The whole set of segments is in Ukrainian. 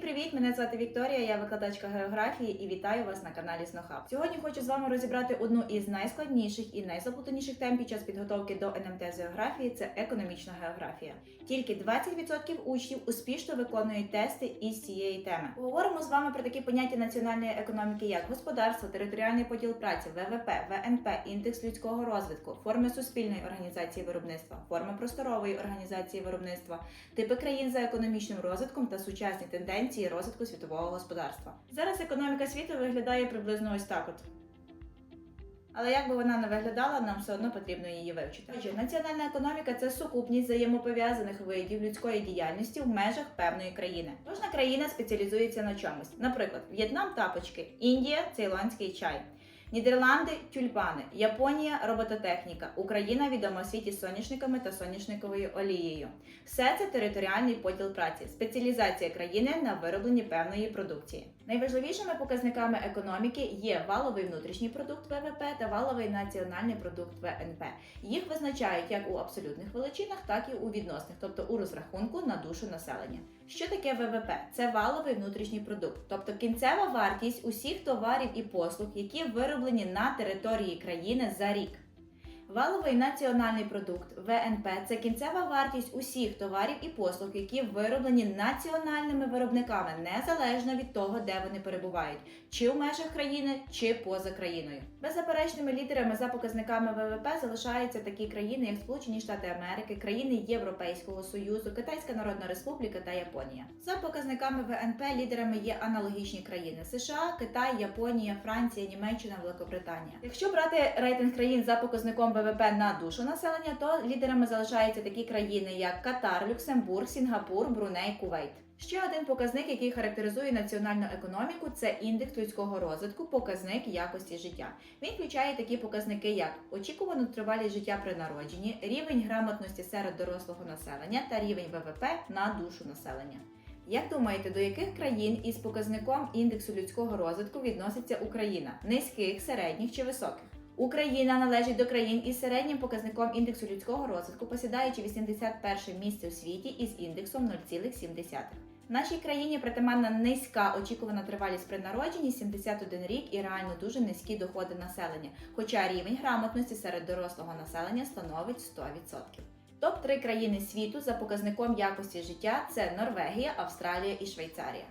привіт! Мене звати Вікторія, я викладачка географії і вітаю вас на каналі Снохаб. Сьогодні хочу з вами розібрати одну із найскладніших і найзаплутаніших тем під час підготовки до НМТ з географії це економічна географія. Тільки 20% учнів успішно виконують тести із цієї теми. Поговоримо з вами про такі поняття національної економіки, як господарство, територіальний поділ праці, ВВП, ВНП, індекс людського розвитку, форми суспільної організації виробництва, форми просторової організації виробництва, типи країн за економічним розвитком та сучасні тенденції розвитку світового господарства. Зараз економіка світу виглядає приблизно ось так от. Але як би вона не виглядала, нам все одно потрібно її вивчити. Отже, національна економіка це сукупність взаємопов'язаних видів людської діяльності в межах певної країни. Кожна країна спеціалізується на чомусь. Наприклад, В'єтнам тапочки, Індія цейлонський чай. Нідерланди тюльпани, Японія робототехніка, Україна відома у світі соняшниками та соняшниковою олією. Все це територіальний поділ праці, спеціалізація країни на виробленні певної продукції. Найважливішими показниками економіки є валовий внутрішній продукт ВВП та валовий національний продукт ВНП. Їх визначають як у абсолютних величинах, так і у відносних, тобто у розрахунку на душу населення. Що таке ВВП? Це валовий внутрішній продукт, тобто кінцева вартість усіх товарів і послуг, які вироблені на території країни за рік. Валовий національний продукт ВНП це кінцева вартість усіх товарів і послуг, які вироблені національними виробниками, незалежно від того, де вони перебувають, чи в межах країни, чи поза країною. Беззаперечними лідерами за показниками ВВП залишаються такі країни, як Сполучені Штати Америки, країни Європейського Союзу, Китайська Народна Республіка та Японія. За показниками ВНП лідерами є аналогічні країни: США, Китай, Японія, Франція, Німеччина, Великобританія. Якщо брати рейтинг країн за показником ВВП на душу населення, то лідерами залишаються такі країни, як Катар, Люксембург, Сінгапур, Бруней, Кувейт. Ще один показник, який характеризує національну економіку, це індекс людського розвитку, показник якості життя. Він включає такі показники, як очікувану тривалість життя при народженні, рівень грамотності серед дорослого населення та рівень ВВП на душу населення. Як думаєте, до яких країн із показником індексу людського розвитку відноситься Україна? Низьких, середніх чи високих? Україна належить до країн із середнім показником індексу людського розвитку, посідаючи 81 місце у світі із індексом 0,7. Нашій країні притаманна низька очікувана тривалість при народженні 71 рік і реально дуже низькі доходи населення, хоча рівень грамотності серед дорослого населення становить 100%. Топ 3 країни світу за показником якості життя це Норвегія, Австралія і Швейцарія.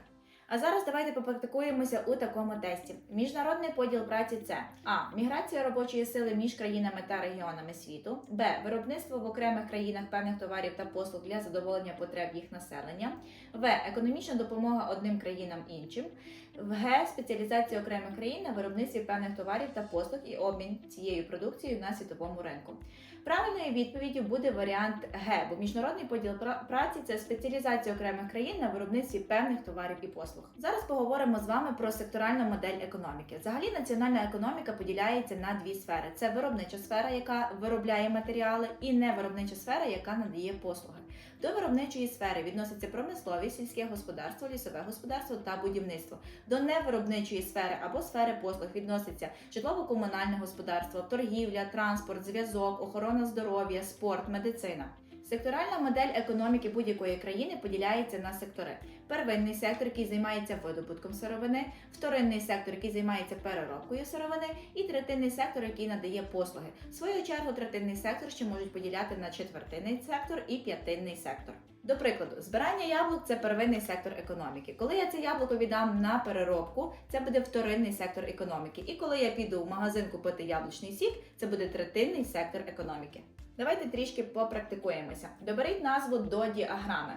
А зараз давайте попрактикуємося у такому тесті. Міжнародний поділ праці це А. Міграція робочої сили між країнами та регіонами світу, Б. Виробництво в окремих країнах певних товарів та послуг для задоволення потреб їх населення, В. Економічна допомога одним країнам іншим, в Г. Спеціалізація окремих країн на виробництві певних товарів та послуг і обмін цією продукцією на світовому ринку. Правильною відповіддю буде варіант Г, бо міжнародний поділ праці це спеціалізація окремих країн на виробництві певних товарів і послуг. Зараз поговоримо з вами про секторальну модель економіки. Взагалі, національна економіка поділяється на дві сфери: це виробнича сфера, яка виробляє матеріали, і невиробнича сфера, яка надає послуги. До виробничої сфери відноситься промисловість, сільське господарство, лісове господарство та будівництво. До невиробничої сфери або сфери послуг відноситься житлово-комунальне господарство, торгівля, транспорт, зв'язок, охорона здоров'я, спорт, медицина. Секторальна модель економіки будь-якої країни поділяється на сектори: первинний сектор, який займається видобутком сировини, вторинний сектор, який займається переробкою сировини, і третинний сектор, який надає послуги. В свою чергу, третинний сектор ще можуть поділяти на четвертинний сектор і п'ятинний сектор. До прикладу, збирання яблук це первинний сектор економіки. Коли я це яблуко віддам на переробку, це буде вторинний сектор економіки. І коли я піду в магазин купити яблучний сік, це буде третинний сектор економіки. Давайте трішки попрактикуємося. Доберіть назву до діаграми.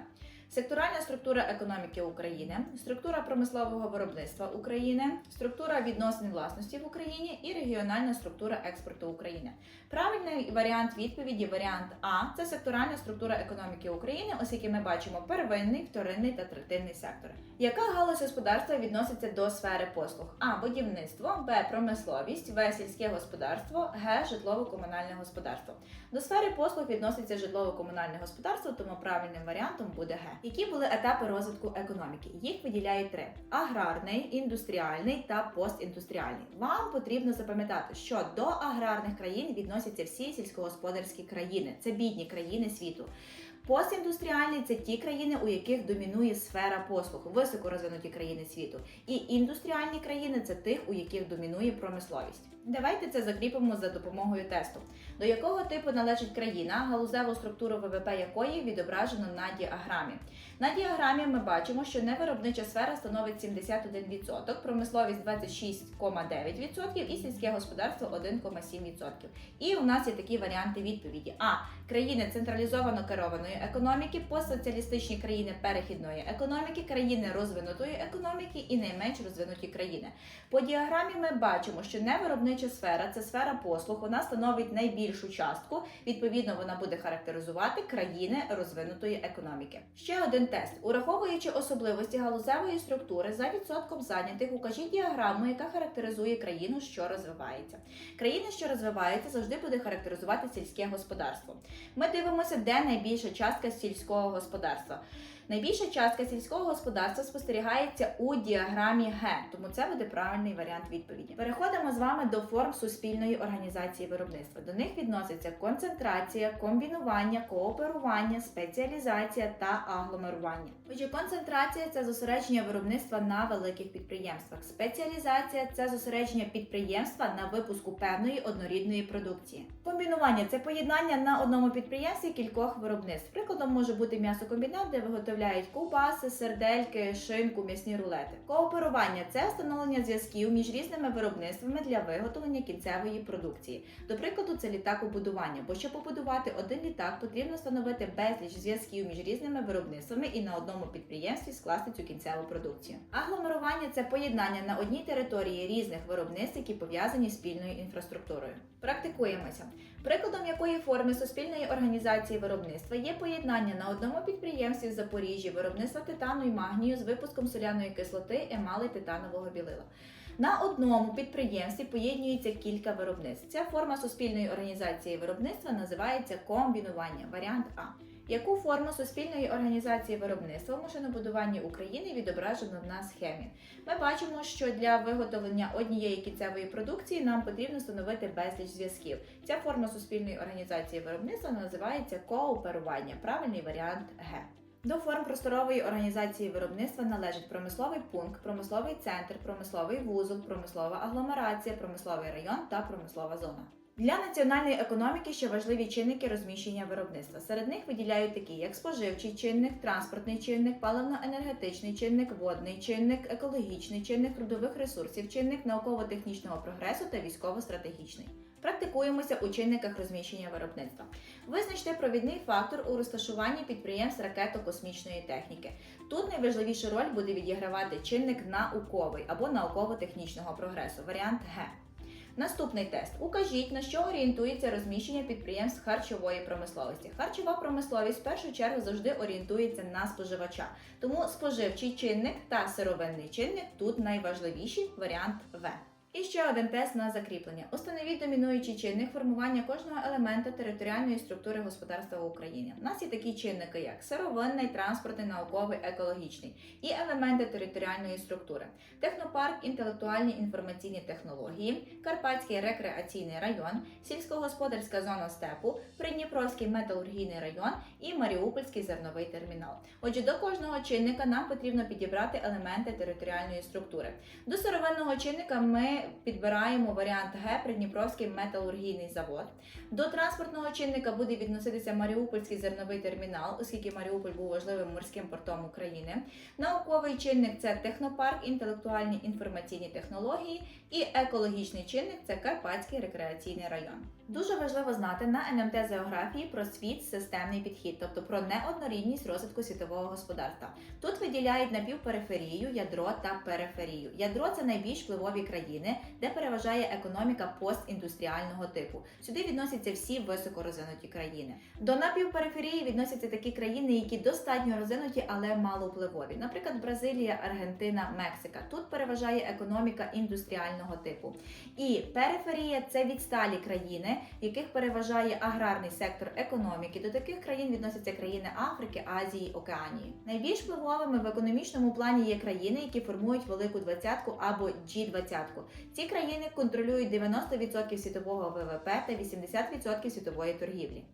Секторальна структура економіки України, структура промислового виробництва України, структура відносин власності в Україні і регіональна структура експорту України. Правильний варіант відповіді варіант А це секторальна структура економіки України, оскільки ми бачимо первинний, вторинний та третинний сектори. Яка галузь господарства відноситься до сфери послуг? А. Будівництво, Б. Промисловість, В. Сільське господарство, Г. Житлово-комунальне господарство. До сфери послуг відноситься житлово-комунальне господарство, тому правильним варіантом буде Г. Які були етапи розвитку економіки? Їх виділяють три: аграрний, індустріальний та постіндустріальний. Вам потрібно запам'ятати, що до аграрних країн відносяться всі сільськогосподарські країни, це бідні країни світу. Постіндустріальні це ті країни, у яких домінує сфера послуг, високорозвинуті країни світу. І індустріальні країни це тих, у яких домінує промисловість. Давайте це закріпимо за допомогою тесту. До якого типу належить країна, галузеву структуру ВВП якої відображено на діаграмі. На діаграмі ми бачимо, що невиробнича сфера становить 71%, промисловість 26,9% і сільське господарство 1,7%. І у нас є такі варіанти відповіді: А. Країни централізовано керованої економіки, постсоціалістичні країни перехідної економіки, країни розвинутої економіки і найменш розвинуті країни. По діаграмі ми бачимо, що невиробнича сфера це сфера послуг, вона становить найбільшу частку. Відповідно, вона буде характеризувати країни розвинутої економіки. Ще один тест. Ураховуючи особливості галузевої структури за відсотком зайнятих, укажіть діаграму, яка характеризує країну, що розвивається. Країна, що розвивається, завжди буде характеризувати сільське господарство. Ми дивимося, де найбільша частка сільського господарства. Найбільша частка сільського господарства спостерігається у діаграмі Г, тому це буде правильний варіант відповіді. Переходимо з вами до форм суспільної організації виробництва. До них відноситься концентрація, комбінування, кооперування, спеціалізація та агломерування. Отже, концентрація це зосередження виробництва на великих підприємствах. Спеціалізація це зосередження підприємства на випуску певної однорідної продукції. Комбінування це поєднання на одному підприємстві кількох виробництв. Прикладом може бути м'ясокомбінат, де виготовляють ковбаси, сердельки, шинку, м'ясні рулети. Кооперування це встановлення зв'язків між різними виробництвами для виготовлення кінцевої продукції. До прикладу, це літакобудування, бо щоб побудувати один літак, потрібно встановити безліч зв'язків між різними виробництвами і на одному підприємстві скласти цю кінцеву продукцію. Агломерування це поєднання на одній території різних виробництв, які пов'язані з спільною інфраструктурою. Практикуємося. Прикладом якої форми суспільної організації виробництва є поєднання на одному підприємстві в Запоріжжі виробництва титану і магнію з випуском соляної кислоти, емали титанового білила. На одному підприємстві поєднується кілька виробництв. Ця форма суспільної організації виробництва називається комбінування, варіант А. Яку форму суспільної організації виробництва в машинобудуванні України відображено на схемі? Ми бачимо, що для виготовлення однієї кінцевої продукції нам потрібно встановити безліч зв'язків. Ця форма суспільної організації виробництва називається кооперування. Правильний варіант Г. До форм просторової організації виробництва належить промисловий пункт, промисловий центр, промисловий вузол, промислова агломерація, промисловий район та промислова зона. Для національної економіки ще важливі чинники розміщення виробництва. Серед них виділяють такі, як споживчий чинник, транспортний чинник, паливно-енергетичний чинник, водний чинник, екологічний чинник, трудових ресурсів, чинник науково-технічного прогресу та військово-стратегічний. Практикуємося у чинниках розміщення виробництва. Визначте провідний фактор у розташуванні підприємств ракето-космічної техніки. Тут найважливішу роль буде відігравати чинник науковий або науково-технічного прогресу. Варіант Г. Наступний тест. Укажіть, на що орієнтується розміщення підприємств харчової промисловості. Харчова промисловість в першу чергу завжди орієнтується на споживача. Тому споживчий чинник та сировинний чинник тут найважливіші варіант В. І ще один тест на закріплення. Установіть домінуючий чинник формування кожного елемента територіальної структури господарства в Україні. У нас є такі чинники, як сировинний, транспортний, науковий, екологічний і елементи територіальної структури: технопарк, інтелектуальні інформаційні технології, Карпатський рекреаційний район, сільськогосподарська зона степу, Придніпровський металургійний район і Маріупольський зерновий термінал. Отже, до кожного чинника нам потрібно підібрати елементи територіальної структури. До сировинного чинника ми підбираємо варіант Г Придніпровський металургійний завод. До транспортного чинника буде відноситися Маріупольський зерновий термінал, оскільки Маріуполь був важливим морським портом України. Науковий чинник це технопарк, інтелектуальні інформаційні технології і екологічний чинник це Карпатський рекреаційний район. Дуже важливо знати на НМТ з географії про світ системний підхід, тобто про неоднорідність розвитку світового господарства. Тут виділяють напівпериферію, ядро та периферію. Ядро це найбільш впливові країни, де переважає економіка постіндустріального типу. Сюди відносяться всі високорозвинуті країни. До напівпериферії відносяться такі країни, які достатньо розвинуті, але маловпливові. Наприклад, Бразилія, Аргентина, Мексика. Тут переважає економіка індустріального типу. І периферія це відсталі країни, в яких переважає аграрний сектор економіки. До таких країн відносяться країни Африки, Азії, Океанії. Найбільш впливовими в економічному плані є країни, які формують велику двадцятку або G20. Ці країни контролюють 90% світового ВВП та 80% світової торгівлі.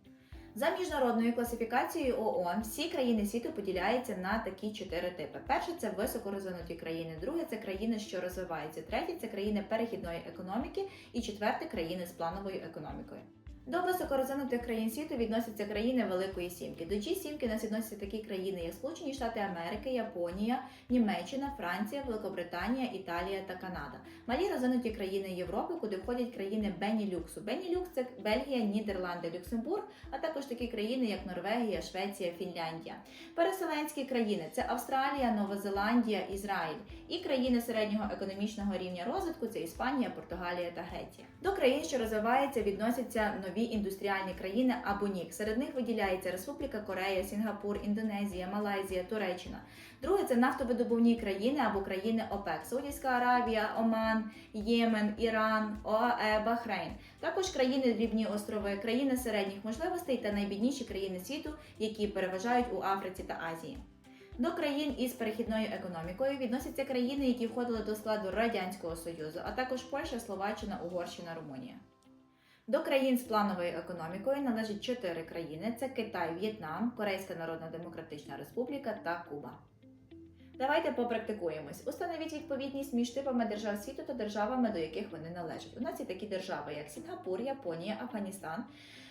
За міжнародною класифікацією ООН всі країни світу поділяються на такі чотири типи. Перше це високорозвинуті країни, друге це країни, що розвиваються, третє це країни перехідної економіки, і четверте країни з плановою економікою. До високорозвинутих країн світу відносяться країни Великої Сімки. До G7 у нас відносяться такі країни, як Сполучені Штати Америки, Японія, Німеччина, Франція, Великобританія, Італія та Канада. Малі розвинуті країни Європи, куди входять країни Бенілюксу. Бенілюкс це Бельгія, Нідерланди, Люксембург, а також такі країни, як Норвегія, Швеція, Фінляндія. Переселенські країни це Австралія, Нова Зеландія, Ізраїль. І країни середнього економічного рівня розвитку це Іспанія, Португалія та Греція. До країн, що розвиваються, відносяться нові індустріальні країни або НІК. Серед них виділяється Республіка Корея, Сінгапур, Індонезія, Малайзія, Туреччина. Друге це нафтовидобувні країни або країни ОПЕК: Саудівська Аравія, Оман, Ємен, Іран, ОАЕ, Бахрейн. Також країни Дрібні острови, країни середніх можливостей та найбідніші країни світу, які переважають у Африці та Азії. До країн із перехідною економікою відносяться країни, які входили до складу Радянського Союзу, а також Польща, Словаччина, Угорщина, Румунія. До країн з плановою економікою належать чотири країни: це Китай, В'єтнам, Корейська Народна Демократична Республіка та Куба. Давайте попрактикуємось. Установіть відповідність між типами держав світу та державами, до яких вони належать. У нас є такі держави, як Сінгапур, Японія, Афганістан,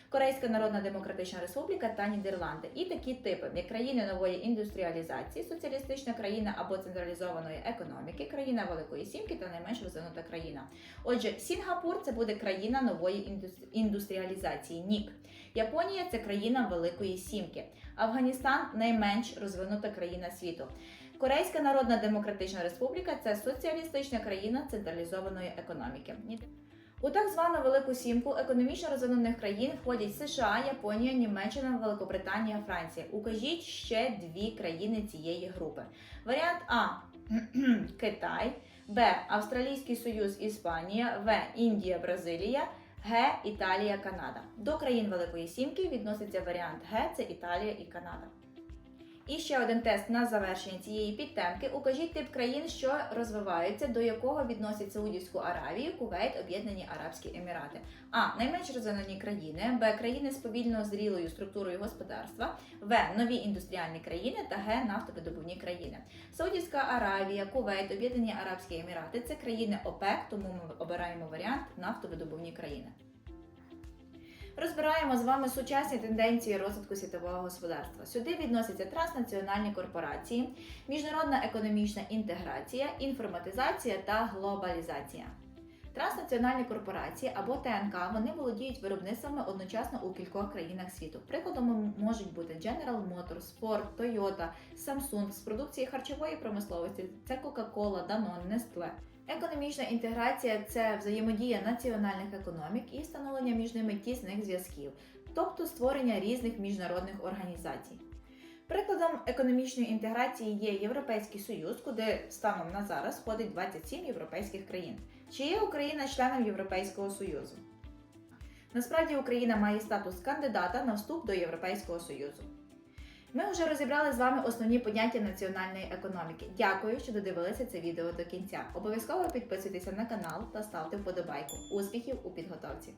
Корейська Народна Демократична Республіка та Нідерланди. І такі типи, як країни нової індустріалізації, соціалістична країна або централізованої економіки, країна Великої Сімки та найменш розвинута країна. Отже, Сінгапур це буде країна нової індустріалізації, НІК. Японія це країна Великої Сімки. Афганістан найменш розвинута країна світу. Корейська Народна Демократична Республіка це соціалістична країна централізованої економіки. У так звану Велику Сімку економічно розвинених країн входять США, Японія, Німеччина, Великобританія, Франція. Укажіть ще дві країни цієї групи. Варіант А Китай, Б. Австралійський Союз, Іспанія, В. Індія, Бразилія. Г. Італія, Канада. До країн Великої Сімки відноситься варіант Г. Це Італія і Канада. І ще один тест на завершення цієї підтемки. Укажіть тип країн, що розвиваються, до якого відносять Саудівську Аравію, Кувейт, Об'єднані Арабські Емірати. А. Найменш розвинені країни, Б. Країни з повільно зрілою структурою господарства, В. Нові індустріальні країни та Г. Нафтовидобувні країни. Саудівська Аравія, Кувейт, Об'єднані Арабські Емірати це країни ОПЕК, тому ми обираємо варіант нафтовидобувні країни. Розбираємо з вами сучасні тенденції розвитку світового господарства. Сюди відносяться транснаціональні корпорації, міжнародна економічна інтеграція, інформатизація та глобалізація. Транснаціональні корпорації або ТНК вони володіють виробництвами одночасно у кількох країнах світу. Прикладом можуть бути General Motors, Ford, Toyota, Samsung з продукції харчової промисловості. Це Coca-Cola, Danone, Nestle. Економічна інтеграція це взаємодія національних економік і встановлення між ними тісних зв'язків, тобто створення різних міжнародних організацій. Прикладом економічної інтеграції є Європейський Союз, куди станом на зараз входить 27 європейських країн. Чи є Україна членом Європейського Союзу? Насправді Україна має статус кандидата на вступ до Європейського Союзу. Ми вже розібрали з вами основні поняття національної економіки. Дякую, що додивилися це відео до кінця. Обов'язково підписуйтеся на канал та ставте вподобайку. Успіхів у підготовці!